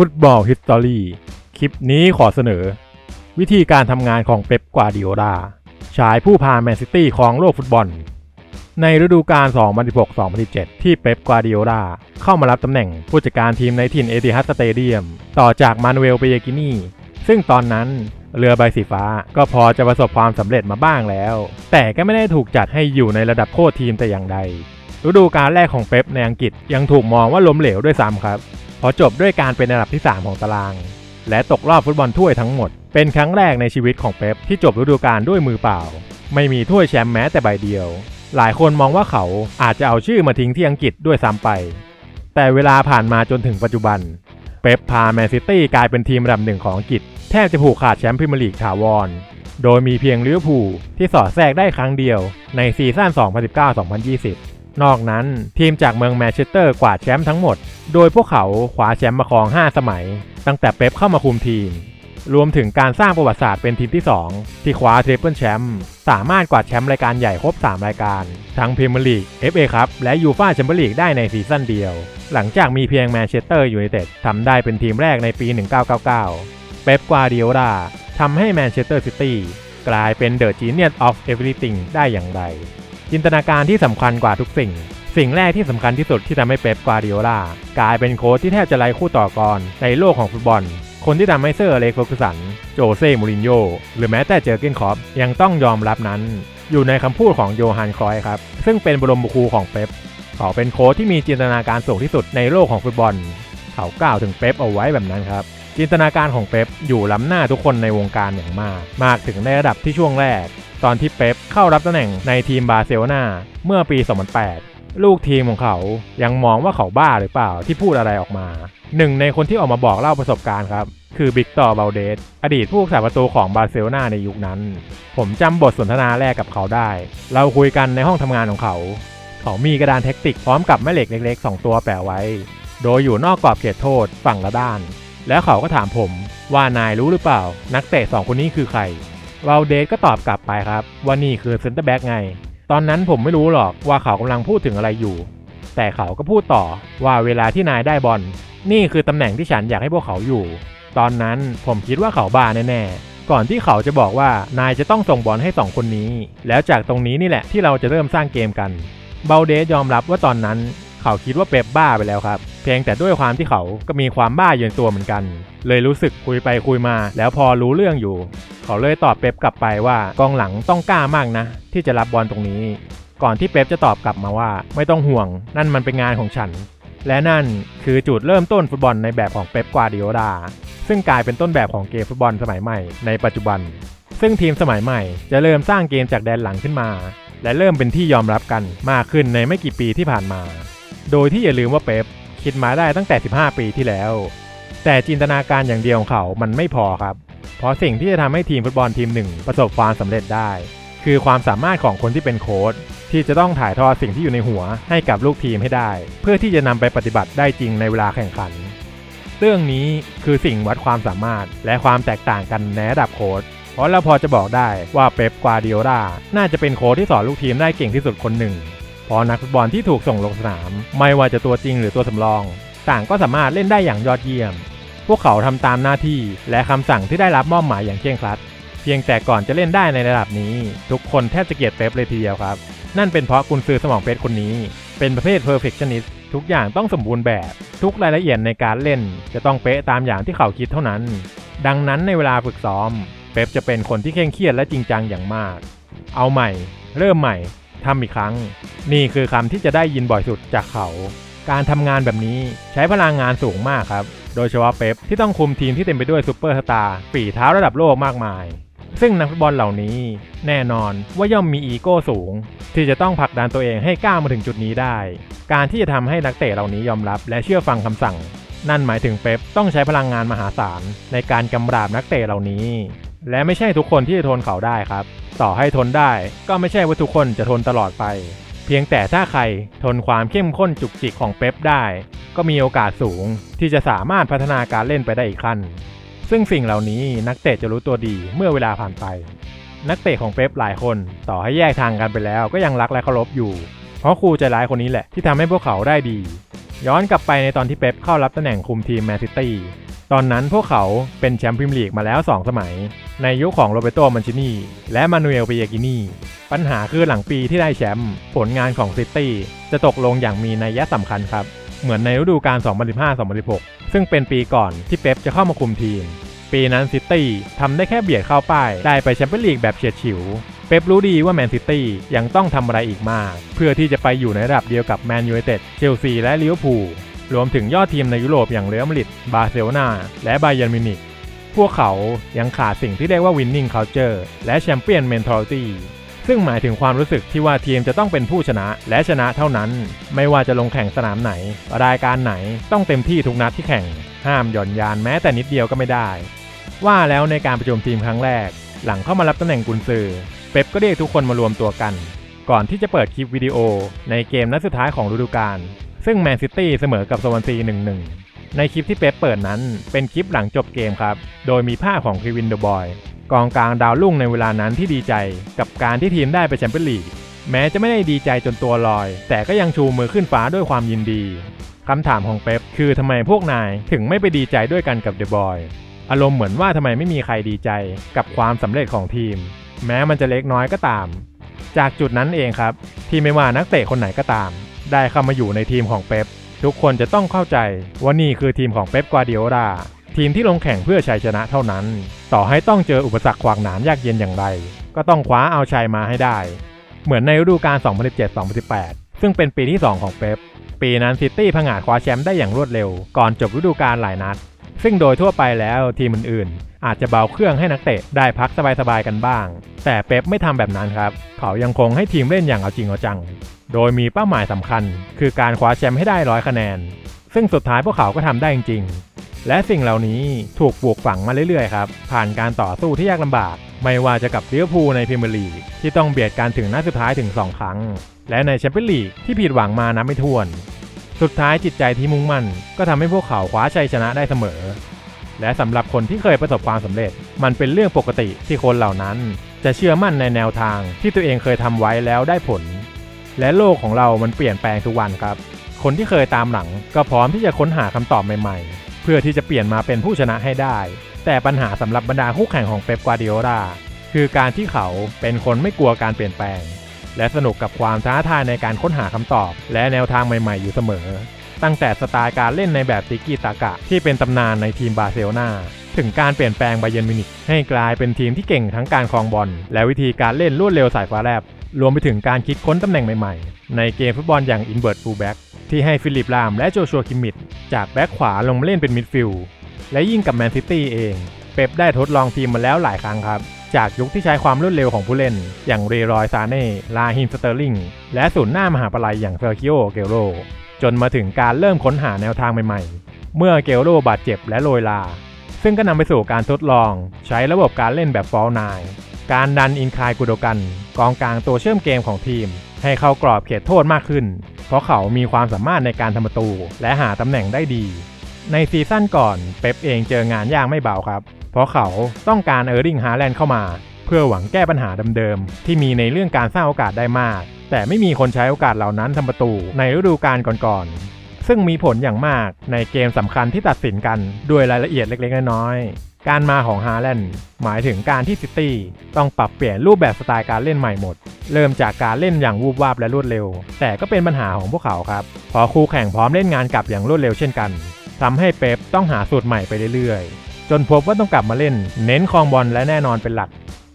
ฟุตบอลฮิสตอรี่คลิปนี้ขอเสนอ วิธีการทำงานของเป๊ปกวาดิโอลาชายผู้พาแมนซิตี้ของโลกฟุตบอล ในฤดูกาล 2016-2017 ที่เป๊ปกวาดิโอลาเข้ามารับตำแหน่งผู้จัดการทีมในถิ่นเอติฮัดสเตเดียม ต่อจากมานูเอลเปเยกินีซึ่งตอนนั้นเรือใบสีฟ้าก็พอจะประสบความสำเร็จมาบ้างแล้ว แต่ก็ไม่ได้ถูกจัดให้อยู่ในระดับโค้ชทีมแต่อย่างใดฤดูกาลแรกของเป๊ปในอังกฤษยังถูกมองว่าล้มเหลวด้วยซ้ำครับ อจบด้วยการเป็นอันดับที่ 3 ของตาราง และตกรอบฟุตบอลถ้วยทั้งหมด เป็นครั้งแรกในชีวิตของเป๊ปที่จบฤดูกาลด้วยมือเปล่า ไม่มีถ้วยแชมป์แม้แต่ใบเดียว หลายคนมองว่าเขาอาจจะเอาชื่อมาทิ้งที่อังกฤษด้วยซ้ำไป แต่เวลาผ่านมาจนถึงปัจจุบัน เป๊ปพาแมนซิตี้กลายเป็นทีมระดับหนึ่งของอังกฤษ แทบจะผูกขาดแชมป์พรีเมียร์ลีกถาวร โดยมีเพียงลิเวอร์พูลที่สอดแทรกได้ครั้งเดียวในซีซั่น2019-2020 นอกนั้นทีมจากเมืองแมนเชสเตอร์กวาดแชมป์ทั้งหมด โดยพวกเขาคว้าแชมป์มาครอง 5 สมัย ตั้งแต่เป๊ปเข้ามาคุมทีม รวมถึงการสร้างประวัติศาสตร์เป็นทีมที่ 2 ที่คว้าทริปเปิลแชมป์สามารถกวาดแชมป์รายการใหญ่ครบ 3 รายการ ทั้งพรีเมียร์ลีก FA ครับและยูฟ่าแชมเปี้ยนลีกได้ในซีซั่นเดียว หลังจากมีเพียงแมนเชสเตอร์ยูไนเต็ดทำได้เป็นทีมแรกในปี 1999 เป๊ปกวาดิโอลาทำให้แมนเชสเตอร์ซิตี้กลายเป็นเดอะจีเนียสออฟเอเวอร์ติงได้อย่างไร จินตนาการที่สำคัญกว่าทุกสิ่ง สิ่งแรกที่สำคัญที่สุดที่ทำให้เป๊ปกวาดิโอลากลายเป็นโค้ชที่แทบจะไร้คู่ต่อกรในโลกของฟุตบอล คนที่ทำให้เซอร์อเล็กซ์เฟอร์กูสัน โจเซ่มูรินโญ่หรือแม้แต่เจอร์เกนคอปยังต้องยอมรับนั้น อยู่ในคำพูดของโยฮันครอยครับ ซึ่งเป็นบรมครูของเป๊ปเขาเป็นโค้ชที่มีจินตนาการสูงที่สุดในโลกของฟุตบอล เขากล่าวถึงเป๊ปเอาไว้แบบนั้นครับจินตนาการของเป๊ปอยู่ล้ำหน้าทุกคนในวงการอย่างมาก มากถึงในระดับที่ช่วงแรก ตอนที่เป๊ปเข้ารับตำแหน่งในทีมบาร์เซโลนาเมื่อปี 2008 ลูกทีมของเขายังมองว่าเขาบ้าหรือเปล่าที่พูดอะไรออกมา หนึ่งในคนที่ออกมาบอกเล่าประสบการณ์ครับคือบิกตอร์บลเดสอดีตผู้รักษาประตูของบาร์เซโลนาในยุคนั้น ผมจำบทสนทนาแรกกับเขาได้ เราคุยกันในห้องทำงานของเขา เขามีกระดานเทคนิคพร้อมกับแม่เหล็กเล็กๆ 2 ตัวแปะไว้ โดยอยู่นอกกรอบเขตโทษฝั่งละด้าน แล้วเขาก็ถามผมว่านายรู้หรือเปล่า นักเตะสองคนนี้คือใคร วาเดสก็ตอบกลับไปครับ ว่านี่คือเซนเตอร์แบ็กไง ตอนนั้นผมไม่รู้หรอกว่าเขากำลังพูดถึงอะไรอยู่ แต่เขาก็พูดต่อว่าเวลาที่นายได้บอลนี่คือตำแหน่งที่ฉันอยากให้พวกเขาอยู่ ตอนนั้นผมคิดว่าเขาบ้าแน่ๆ ก่อนที่เขาจะบอกว่านายจะต้องส่งบอลให้สองคนนี้ แล้วจากตรงนี้นี่แหละที่เราจะเริ่มสร้างเกมกัน เบลเดสยอมรับว่าตอนนั้น เขาคิดว่าเป๊ปบ้าไปแล้วครับ พียงแต่ด้วยความที่เขาก็มีความบ้าอยู่ในตัวเหมือนกัน เลยรู้สึกคุยไปคุยมา แล้วพอรู้เรื่องอยู่ เขาเลยตอบเป๊ปกลับไปว่ากองหลังต้องกล้ามากนะ ที่จะรับบอลตรงนี้ ก่อนที่เป๊ปจะตอบกลับมาว่า ไม่ต้องห่วง นั่นมันเป็นงานของฉัน และนั่นคือจุดเริ่มต้นฟุตบอลในแบบของเป๊ปกวาดิโอลาซึ่งกลายเป็นต้นแบบของเกมฟุตบอลสมัยใหม่ในปัจจุบัน ซึ่งทีมสมัยใหม่จะเริ่มสร้างเกมจากแดนหลังขึ้นมา และเริ่มเป็นที่ยอมรับกันมากขึ้นในไม่กี่ปีที่ผ่านมา โดยที่อย่าลืมว่าเป๊ป คิดมาได้ตั้งแต่ 15 ปีที่แล้ว แต่จินตนาการอย่างเดียวของเขามันไม่พอครับ เพราะสิ่งที่จะทำให้ทีมฟุตบอลทีมหนึ่งประสบความสำเร็จได้ คือความสามารถของคนที่เป็นโค้ชที่จะต้องถ่ายทอดสิ่งที่อยู่ในหัวให้กับลูกทีมให้ได้ เพื่อที่จะนำไปปฏิบัติได้จริงในเวลาแข่งขัน เรื่องนี้คือสิ่งวัดความสามารถและความแตกต่างกันในระดับโค้ชเพราะเราพอจะบอกได้ว่าเป๊ป กวาดิโอลาน่าจะเป็นโค้ชที่สอนลูกทีมได้เก่งที่สุดคนหนึ่ง เพราะนักฟุตบอลที่ถูกส่งลงสนาม ไม่ว่าจะตัวจริงหรือตัวสำรอง ต่างก็สามารถเล่นได้อย่างยอดเยี่ยม พวกเขาทำตามหน้าที่และคำสั่งที่ได้รับมอบหมายอย่างเคร่งครัด เพียงแต่ก่อนจะเล่นได้ในระดับนี้ ทุกคนแทบจะเกลียดเป๊ปเลยทีเดียวครับ นั่นเป็นเพราะกุนซือสมองเพชรคนนี้ เป็นประเภท perfectionist ทุกอย่างต้องสมบูรณ์แบบ ทุกรายละเอียดในการเล่น จะต้องเป๊ะตามอย่างที่เขาคิดเท่านั้น ดังนั้นในเวลาฝึกซ้อม เป๊ปจะเป็นคนที่เคร่งเครียดและจริงจังอย่างมาก เอาใหม่ เริ่มใหม่ทำอีกครั้ง นี่คือคำที่จะได้ยินบ่อยสุดจากเขา การทำงานแบบนี้ใช้พลังงานสูงมากครับ โดยเฉพาะเป๊ปที่ต้องคุมทีมที่เต็มไปด้วยซูเปอร์สตาร์ฝีเท้าระดับโลกมากมาย ซึ่งนักฟุตบอลเหล่านี้แน่นอนว่าย่อมมีอีโก้สูง ที่จะต้องผลักดันตัวเองให้ก้าวมาถึงจุดนี้ได้ การที่จะทำให้นักเตะเหล่านี้ยอมรับ และเชื่อฟังคำสั่ง นั่นหมายถึงเป๊ปต้องใช้พลังงานมหาศาลในการกำราบนักเตะเหล่านี้ และไม่ใช่ทุกคนที่จะทนเขาได้ครับ ต่อให้ทนได้ก็ไม่ใช่ว่าทุกคนจะทนตลอดไป เพียงแต่ถ้าใครทนความเข้มข้นจุกจิกของเป๊ปได้ ก็มีโอกาสสูงที่จะสามารถพัฒนาการเล่นไปได้อีกขั้น ซึ่งสิ่งเหล่านี้นักเตะจะรู้ตัวดีเมื่อเวลาผ่านไป นักเตะของเป๊ปหลายคนต่อให้แยกทางกันไปแล้วก็ยังรักและเคารพอยู่ เพราะครูใจร้ายคนนี้แหละที่ทำให้พวกเขาได้ดี ย้อนกลับไปในตอนที่เป๊ปเข้ารับตำแหน่งคุมทีมแมนซิตี้ ตอนนั้นพวกเขาเป็นแชมป์พรีเมียร์ลีกมาแล้ว 2 สมัย ในยุคของโรเบโตมันชินีและมานูเอลเปียกินีปัญหาคือหลังปีที่ได้แชมป์ผลงานของซิตี้จะตกลงอย่างมีนัยสำคัญครับ เหมือนในฤดูกาล 2015-2016 ซึ่งเป็นปีก่อนที่เป๊ปจะเข้ามาคุมทีม ปีนั้นซิตี้ทำได้แค่เบียดเข้าป้าย ได้ไปแชมเปี้ยนลีกแบบเฉียดฉิว เป๊ปรู้ดีว่าแมนซิตี้ยังต้องทำอะไรอีกมาก เพื่อที่จะไปอยู่ในระดับเดียวกับแมนยูไนเต็ด เชลซี และลิเวอร์พูล รวมถึงยอดทีมในยุโรปอย่างเรอัลมาดริดบาร์เซโลนาและไบเยร์นมิวนิกพวกเขายังขาดสิ่งที่เรียกว่า winning culture และ champion mentality ซึ่งหมายถึงความรู้สึกที่ว่าทีมจะต้องเป็นผู้ชนะและชนะเท่านั้น ไม่ว่าจะลงแข่งสนามไหน รายการไหนต้องเต็มที่ทุกนัดที่แข่ง ห้ามหย่อนยานแม้แต่นิดเดียวก็ไม่ได้ ว่าแล้วในการประชุมทีมครั้งแรก หลังเข้ามารับตำแหน่งกุนซือเป๊ปก็เรียกทุกคนมารวมตัวกัน ก่อนที่จะเปิดคลิปวิดีโอในเกมนัดสุดท้ายของฤดูกาล ซึ่งแมนซิตี้เสมอกับสวอนซี1-1 ในคลิปที่เป๊ปเปิดนั้นเป็นคลิปหลังจบเกมครับ โดยมีภาพของเควินเดอะบอยกองกลางดาวรุ่งในเวลานั้นที่ดีใจกับการที่ทีมได้ไปแชมเปี้ยนลีกแม้จะไม่ได้ดีใจจนตัวลอย แต่ก็ยังชูมือขึ้นฟ้าด้วยความยินดีคำถามของเป๊ปคือทำไมพวกนายถึงไม่ไปดีใจด้วยกันกับเดอะบอยอารมณ์เหมือนว่าทำไมไม่มีใครดีใจกับความสำเร็จของทีม แม้มันจะเล็กน้อยก็ตาม จากจุดนั้นเองครับ ที่ไม่ว่านักเตะคนไหนก็ตาม ได้เข้ามาอยู่ในทีมของเป๊ปทุกคนจะต้องเข้าใจว่านี่คือทีมของเป๊ปกวาร์ดิโอลาทีมที่ลงแข่งเพื่อชัยชนะเท่านั้น ต่อให้ต้องเจออุปสรรคขวางหนามยากเย็นอย่างไร ก็ต้องคว้าเอาชัยมาให้ได้ เหมือนในฤดูกาล 2017-2018 ซึ่งเป็นปีที่ 2 ของเป๊ปปีนั้นซิตี้ผงาดคว้าแชมป์ได้อย่างรวดเร็ว ก่อนจบฤดูกาลหลายนัด ซึ่งโดยทั่วไปแล้วทีมอื่นๆ อาจจะเบาเครื่องให้นักเตะได้พักสบายๆกันบ้าง แต่เป๊ปไม่ทำแบบนั้นครับ เขายังคงให้ทีมเล่นอย่างเอาจริงเอาจัง โดยมีเป้าหมายสำคัญ คือการคว้าแชมป์ให้ได้ร้อยคะแนน ซึ่งสุดท้ายพวกเขาก็ทำได้จริงๆ และสิ่งเหล่านี้ถูกปลูกฝังมาเรื่อยๆครับ ผ่านการต่อสู้ที่ยากลำบาก ไม่ว่าจะกับเลิเวภูในพรีเมียร์ลีกที่ต้องเบียดกันถึงนัดสุดท้ายถึง 2 ครั้ง และในแชมเปี้ยนลีกที่ผิดหวังมานับไม่ถ้วน สุดท้ายจิตใจที่มุ่งมั่น ก็ทำให้พวกเขาคว้าชัยชนะได้เสมอ และสำหรับคนที่เคยประสบความสำเร็จ มันเป็นเรื่องปกติที่คนเหล่านั้น จะเชื่อมั่นในแนวทางที่ตัวเองเคยทำไว้แล้วได้ผล และโลกของเรามันเปลี่ยนแปลงทุกวันครับ คนที่เคยตามหลังก็พร้อมที่จะค้นหาคำตอบใหม่ๆ เพื่อที่จะเปลี่ยนมาเป็นผู้ชนะให้ได้ แต่ปัญหาสำหรับบรรดาคู่แข่งของเป๊ปกวาร์ดิโอลาคือการที่เขาเป็นคนไม่กลัวการเปลี่ยนแปลง และสนุกกับความท้าทายในการค้นหาคำตอบ และแนวทางใหม่ๆ อยู่เสมอ ตั้งแต่สไตล์การเล่นในแบบติกิตากะ ที่เป็นตำนานในทีมบาร์เซโลนาถึงการเปลี่ยนแปลงไบเยนมิวนิกให้กลายเป็นทีมที่เก่งทั้งการครองบอลและวิธีการเล่นรวดเร็วสายฟ้าแลบ รวมไปถึงการคิดค้นตำแหน่งใหม่ๆ ในเกมฟุตบอลอย่างอินเวิร์ f ฟูลแบ็กที่ให้ฟิลิปลามและโจชัวคิมมิดจากแบ็กขวาลงมาเล่นเป็นมิดฟิลด์และยิ่งกับแมนซิตี้เอง เป๊ปได้ทดลองทีมมาแล้วหลายครั้งครับ จากยุคที่ใช้ความรวดเร็วของผู้เล่น อย่างเรรอยซาเน่ ลาฮิมสเตอร์ลิง และศูนย์หน้ามหาปลัยอย่างเซอร์คิโอ เกโร จนมาถึงการเริ่มค้นหาแนวทางใหม่ๆ เมื่อเกโรบาดเจ็บและโรยลา ซึ่งก็นำไปสู่การทดลอง ใช้ระบบการเล่นแบบฟอลน การดันอินคายกุโดกันกองกลางตัวเชื่อมเกมของทีม ให้เข้ากรอบเขตโทษมากขึ้น เพราะเขามีความสามารถในการทำประตู และหาตำแหน่งได้ดี ในซีซั่นก่อนเป๊ปเองเจองานยากไม่เบาครับ เพราะเขาต้องการเออร์ริงฮาแลนด์เข้ามา เพื่อหวังแก้ปัญหาเดิมๆที่มีในเรื่องการสร้างโอกาสได้มาก แต่ไม่มีคนใช้โอกาสเหล่านั้นทำประตูในฤดูกาลก่อนๆซึ่งมีผลอย่างมากในเกมสำคัญที่ตัดสินกันด้วยรายละเอียดเล็กๆน้อยๆ การมาของฮาแลนด์หมายถึงการที่ซิตี้ต้องปรับเปลี่ยนรูปแบบสไตล์การเล่นใหม่หมด เริ่มจากการเล่นอย่างวูบวาบและรวดเร็ว แต่ก็เป็นปัญหาของพวกเขาครับเพอคู่แข่งพร้อมเล่นงานกลับอย่างรวดเร็วเช่นกันทำให้เป๊ปต้องหาสูตรใหม่ไปเรื่อยๆ จนพบว่าต้องกลับมาเล่น เน้นครองบอลและแน่นอนเป็นหลัก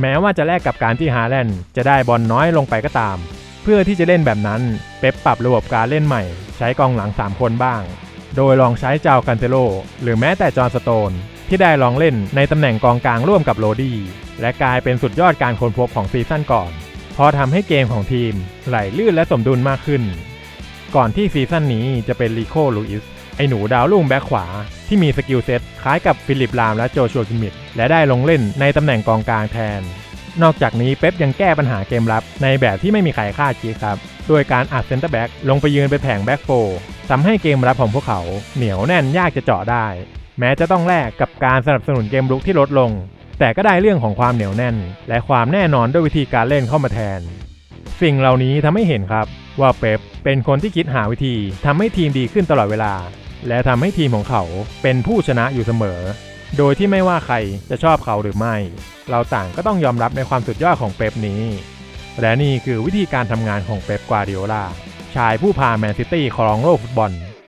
แม้ว่าจะแลกกับการที่ฮาแลนด์จะได้บอลน้อยลงไปก็ตาม เพื่อที่จะเล่นแบบนั้นเป๊ปปรับระบบการเล่นใหม่ ใช้กองหลัง 3 คนบ้าง โดยลองใช้เจ้าคันเซโลหรือแม้แต่จอห์นสโตน ที่ได้ลองเล่นในตำแหน่งกองกลางร่วมกับโรดี้และกลายเป็นสุดยอดการค้นพบของซีซั่นก่อน พอทำให้เกมของทีมไหลลื่นและสมดุลมากขึ้น ก่อนที่ซีซั่นนี้จะเป็นลีโคลูอิสไอหนูดาวรุ่งแบ็คขวา ที่มีสกิลเซ็ตคล้ายกับฟิลิปลามและโจชัวคิมิดและได้ลงเล่นในตำแหน่งกองกลางแทน นอกจากนี้เป๊ปยังแก้ปัญหาเกมรับในแบบที่ไม่มีใครคาดคิดครับโดยการอัดเซนเตอร์แบ็กลงไปยืนเป็นแผงแบ็กโฟทำให้เกมรับของพวกเขาเหนียวแน่นยากจะเจาะได้ แม้จะต้องแลกกับการสนับสนุนเกมรุกที่ลดลง แต่ก็ได้เรื่องของความเหนียวแน่น และความแน่นอนด้วยวิธีการเล่นเข้ามาแทน สิ่งเหล่านี้ทำให้เห็นครับว่าเป๊ปเป็นคนที่คิดหาวิธีทำให้ทีมดีขึ้นตลอดเวลา และทำให้ทีมของเขาเป็นผู้ชนะอยู่เสมอ โดยที่ไม่ว่าใครจะชอบเขาหรือไม่ เราต่างก็ต้องยอมรับในความสุดยอดของเป๊ปนี้ และนี่คือวิธีการทำงานของเป๊ปกวาดิโอลาชายผู้พาแมนซิตี้ครองโลกฟุตบอล